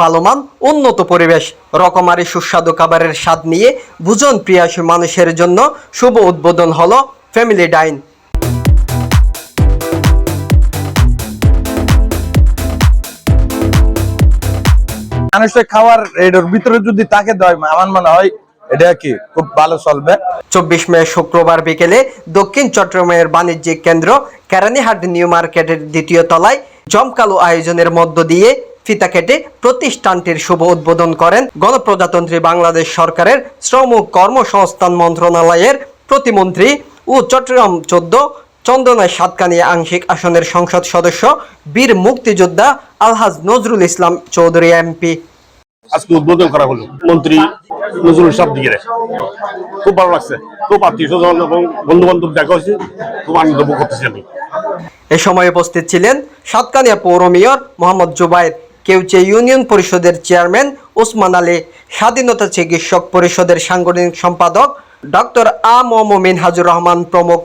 ভালোমান উন্নত পরিবেশ রকমারি সুস্বাদু খাবারের স্বাদ নিয়ে ভোজন প্রিয়াসী মানুষের জন্য শুভ উদ্বোধন হলো ফ্যামিলি ডাইন। মানুষের খাওয়ার এটার ভিতরে যদি তাকে দেয় আমার মনে হয় এটা কি খুব ভালো চলবে। চব্বিশ মে শুক্রবার বিকেলে দক্ষিণ চট্টগ্রামের বাণিজ্যিক কেন্দ্র কেরানীহাট নিউ মার্কেটের দ্বিতীয় তলায় জমকালো আয়োজনের মধ্য দিয়ে ফিতা কেটে প্রতিষ্ঠানটির শুভ উদ্বোধন করেন গণপ্রজাতন্ত্রী বাংলাদেশ সরকারের শ্রম ও কর্মসংস্থান মন্ত্রণালয়ের প্রতিমন্ত্রী ও চট্টগ্রাম চোদ্দ চন্দনায় সাতকানিয়া আংশিক আসনের সংসদ সদস্য বীর মুক্তিযোদ্ধা আলহাজ নজরুল ইসলাম চৌধুরী এমপি। আজকে উদ্বোধন করা হলো মন্ত্রী নজরুল ইসলাম দিকে খুব ভালো লাগছে। খুব আত্মীয় স্বজন এবং বন্ধু বান্ধব দেখা হয়েছে। খুব আনন্দ করতেছি আমি। এ সময় উপস্থিত ছিলেন সাতকানিয়া পৌর মেয়র মোহাম্মদ জুবাইর কেউচে ইউনিয়ন পরিষদের চেয়ারম্যান ওসমান আলী, স্বাধীনতা চিকিৎসক পরিষদের সাংগঠনিক সম্পাদক ডক্টর আ ম মিনহাজুর রহমান প্রমুখ।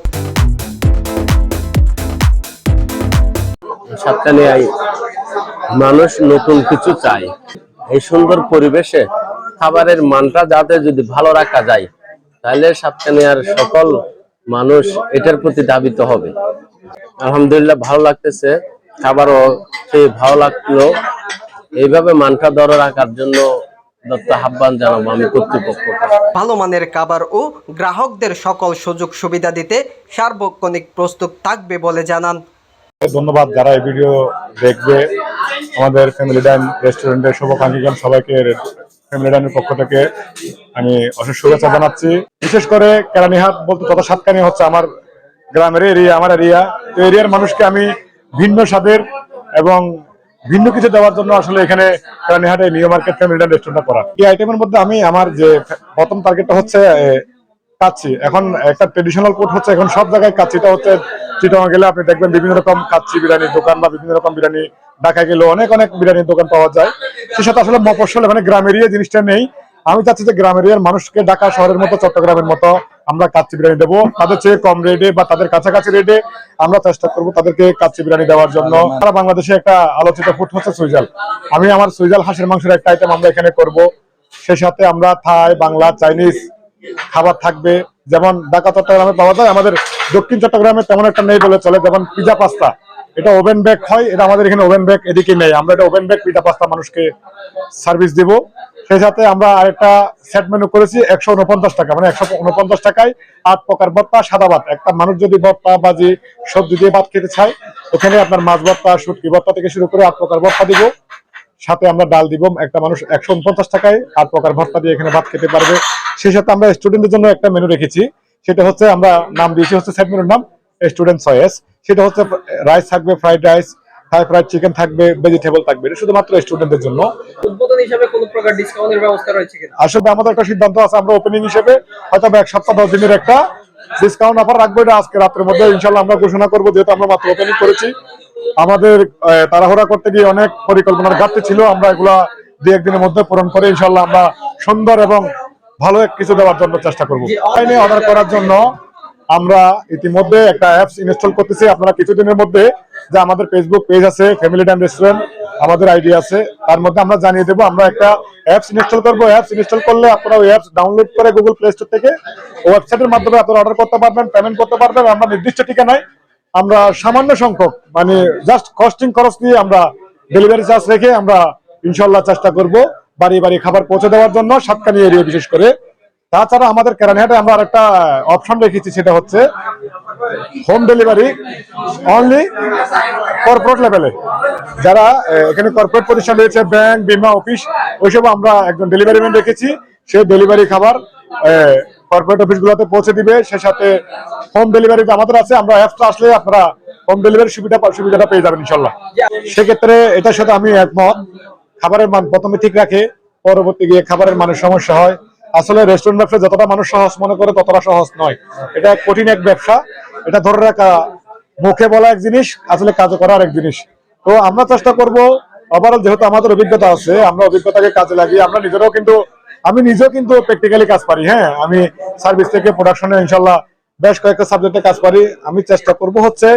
সাতকানিয়ায় মানুষ নতুন কিছু চায়। এই সুন্দর পরিবেশে খাবারের মানটা যাতে যদি ভালো রাখা যায়, তাহলে সাতকানিয়ার সকল মানুষ এটার প্রতি ধাবিত হবে। আলহামদুলিল্লাহ, ভালো লাগতেছে। খাবারও খেয়ে ভালো লাগল। এইভাবে মানটা ধরে রাখার জন্য দত্ত আহ্বান জানাব আমি কর্তৃপক্ষকে। ভালো মানের খাবার ও গ্রাহকদের সকল সুযোগ সুবিধা দিতে সার্বক্ষণিক প্রস্তুত থাকবে বলে জানান। ধন্যবাদ যারা এই ভিডিও দেখবে। আমাদের ফ্যামিলি ডাইন রেস্টুরেন্টের শুভাকাঙ্ক্ষীগণ সবাইকে ফ্যামিলি ডাইনের পক্ষ থেকে আমি অশেষ শুভেচ্ছা জানাচ্ছি। বিশেষ করে কেরানীহাট বলতে তত সাতকানি হচ্ছে আমার গ্রামের এরিয়া আমার এরিয়া তো এরিয়ার মানুষকে আমি ভিন্ন স্বাদের এবং ভিন্ন কিছু দেওয়ার জন্য আসলে এখানে কেরানীহাটে নিউ মার্কেট ফ্যামিলি রেস্টুরেন্টটা করা। এই আইটেমের মধ্যে আমি আমার যে প্রথম টার্গেটটা হচ্ছে এ, কাচ্চি। এখন একটা ট্রেডিশনাল ফুড হচ্ছে এখন সব জায়গায় কাচ্চিটা হচ্ছে চিটং গেলে আপনি দেখবেন বিভিন্ন রকম কাচ্চি বিরিয়ানির দোকান বা বিভিন্ন রকম বিরিয়ানি ঢাকা গেলে অনেক অনেক বিরিয়ানির দোকান পাওয়া যায়। সে সাথে আসলে মফস্বল মানে গ্রাম এরিয়া জিনিসটা নেই। আমি চাচ্ছি যে গ্রাম এরিয়ার মানুষকে ঢাকা শহরের মতো চট্টগ্রামের মতো আমরা কাচ্চি বিরিয়ানি দেবো। তাদের চেয়ে কম রেটে বা তাদের কাছাকাছি রেটে আমরা চেষ্টা করব তাদেরকে কাচ্চি বিরিয়ানি দেওয়ার জন্য। সারা বাংলাদেশে একটা আলোচিত ফুড হচ্ছে সুইজাল। আমি আমার সুইজাল হাঁসের মাংসের একটা আইটেম আমরা এখানে করব। সেই সাথে আমরা থাই, বাংলা, চাইনিজ খাবার থাকবে। যেমন ঢাকা চট্টগ্রামে পাওয়া যায় আমাদের দক্ষিণ চট্টগ্রামে তেমন একটা নেই বলে চলে। যেমন পিজা পাস্তা এটা ওভেন বেক হয়, এটা আমাদের এখানে ওভেন বেক এদিকে নেই। আমরা এটা ওভেন বেক পিজা পাস্তা মানুষকে সার্ভিস দিব। সেই সাথে আমরা আরেকটা সেট মেনু করেছি, একশো উনপঞ্চাশ টাকা মানে একশো উনপঞ্চাশ টাকায় আট প্রকার ভর্তা, সাদা ভাত। একটা মানুষ যদি ভর্তা, বাজি, সবজি দিয়ে ভাত খেতে চায় ওখানে আপনার মাছ ভর্তা, শুটকি ভর্তা থেকে শুরু করে আট প্রকার ভর্তা দিব। সাথে আমরা ডাল দিব, একটা মানুষ একশো উনপঞ্চাশ টাকায় আট প্রকার ভর্তা দিয়ে এখানে ভাত খেতে পারবে। সেই সাথে আমরা স্টুডেন্টদের জন্য একটা মেনু রেখেছি, সেটা হচ্ছে আমরা নাম দিয়েছি হচ্ছে সেট মেনুর নাম স্টুডেন্ট চয়েস সেটা হচ্ছে রাইস থাকবে fried rice Thai fried chicken থাকবে ভেজিটেবল থাকবে। এটা শুধুমাত্র স্টুডেন্টদের জন্য। উদ্বোধন হিসাবে কোনো প্রকার ডিসকাউন্টের ব্যবস্থা রয়েছে কিনা? আসলে আমাদের একটা সিদ্ধান্ত আছে আমরা ওপেনিং হিসেবে হয়তো এক সপ্তাহ দশ দিনের একটা ডিসকাউন্ট অফার রাখব। এটা আজকে রাত্রের মধ্যে ইনশাল্লাহ আমরা ঘোষণা করব যেহেতু আমরা মাত্র ওপেনিং করেছি। আমাদের তাড়াহুড়া করতে গিয়ে অনেক পরিকল্পনার ঘাটতি ছিল। আমরা এগুলা দু একদিনের মধ্যে পূরণ করে ইনশাল্লাহ আমরা সুন্দর এবং ভালো এক কিছু দেওয়ার জন্য চেষ্টা করব। অনলাইনে অর্ডার করার জন্য আমরা ইতিমধ্যে একটা অ্যাপস ইনস্টল করতেছি। আপনারা কিছুদিনের মধ্যে যে আমাদের ফেসবুক পেজ আছে ফ্যামিলি টাইম রেস্টুরেন্ট আমাদের আইডি আছে। তার মধ্যে আমরা জানিয়ে দেবো, আমরা একটা অ্যাপস ইনস্টল করব। অ্যাপস ইনস্টল করলে আপনারা ওই অ্যাপস ডাউনলোড করে গুগল প্লে স্টোর থেকে ওয়েবসাইটের মাধ্যমে আপনারা অর্ডার করতে পারবেন পেমেন্ট করতে পারবেন। আমরা নির্দিষ্ট ঠিকানায় আমরা সামান্য সংখ্যক মানে জাস্ট কস্টিং খরচ দিয়ে আমরা ডেলিভারি চার্জ রেখে আমরা ইনশাল্লাহ চেষ্টা করব বাড়ি বাড়ি খাবার পৌঁছে দেওয়ার জন্য সাতকানি এরিয়া বিশেষ করে। তাছাড়া আমাদের কেরানিহাটে আমরা আরেকটা অপশন রেখেছি, সেটা হচ্ছে হোম ডেলিভারি অনলি কর্পোরেট লেভেলে। যারা এখানে কর্পোরেট প্রতিষ্ঠান রয়েছে, ব্যাংক, বিমা, অফিস, ওইসব আমরা একজন ডেলিভারি ম্যান রেখেছি। সে ডেলিভারি খাবার কর্পোরেট অফিস গুলোতে পৌঁছে দিবে। সে সাথে হোম ডেলিভারি আমাদের আছে, আমরা অ্যাপটা আসলে আপনারা হোম ডেলিভারি সুবিধা সুবিধাটা পেয়ে যাবেন ইনশাল্লাহ। সেক্ষেত্রে এটার সাথে আমি একমত। খাবারের মান প্রথমে ঠিক রাখে, পরবর্তী গিয়ে খাবারের মানের সমস্যা হয়। আসলে রেস্টুরেন্ট ব্যবসা যতটা মানুষ সহজ মনে করে, ততটা সহজ নয়। এটা কঠিন এক ব্যবসা। এটা ধরে রাখা মুখে বলা এক জিনিস, আসলে কাজে করা এক জিনিস। তো আমরা চেষ্টা করব ওভারঅল যেহেতু আমাদের অভিজ্ঞতা আছে, আমরা অভিজ্ঞতাকে কাজে লাগিয়ে আমরা নিজেরাও কিন্তু, আমি নিজেও কিন্তু প্র্যাকটিক্যালি কাজ পারি হ্যাঁ? আমি সার্ভিস থেকে প্রোডাকশনে ইনশাল্লাহ বেশ কয়েকটা সাবজেক্টে কাজ পারি। আমি চেষ্টা করব হচ্ছে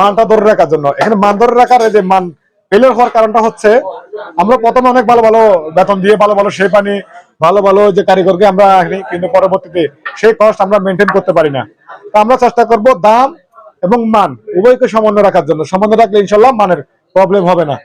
মানটা ধরে রাখার জন্য। এখানে মান ধরে রাখার যে মান ফেলিয়ার হওয়ার কারণটা হচ্ছে, আমরা প্রথমে অনেক ভালো ভালো বেতন দিয়ে, ভালো ভালো সেই পানি ভালো ভালো যে কারিগরকে আমরা কিন্তু পরবর্তীতে সেই কস্ট আমরা মেনটেন করতে পারি না। তো আমরা চেষ্টা করব দাম এবং মান, উভয়কে সমন্বয় রাখার জন্য। সমন্বয় রাখলে ইনশাল্লাহ মানের প্রবলেম হবে না।